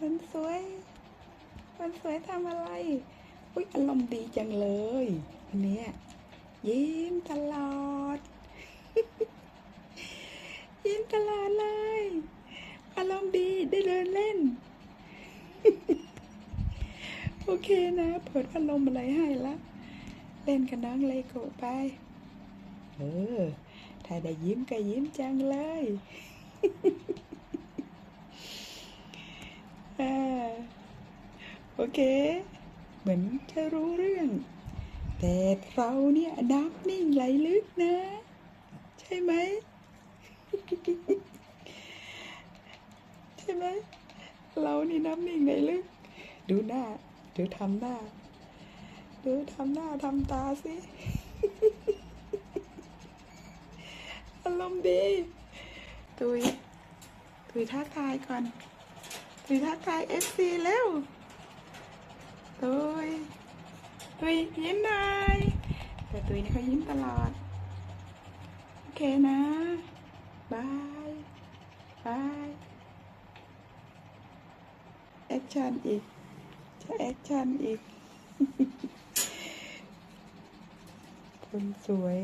คนสวยคนสวยทำอะไร อุ้ยอารมณ์ดีจังเลยวันเนี้ยยิ้มตลอด ยิ้มตลอดเลย อารมณ์ดีได้เดินเล่น โอเคนะ เปิดพัดลมอะไรให้ละ เล่นกับน้องเลโกะไป เออ ถ้าได้ยิ้มก็ยิ้มจังเลย อ่า โอเค เหมือนจะรู้เรื่อง แต่เราเนี่ยนับนิ่งไหลลึกนะ ใช่ไหม ใช่ไหม เรานี่น้ำนิ่งไหลลึก ดูหน้าดูทำหน้าดูทำหน้าทำตาสิอารมณ์ดีตุยตุยทักทายก่อนตุยทักทายเอฟซีแล้ว ตุยยิ้มหน่อยแต่ตุยนี่เขายิ้มตลอด โอเคนะบายบายแอคชั่นอีก จะแอคชั่นอีก คนสวย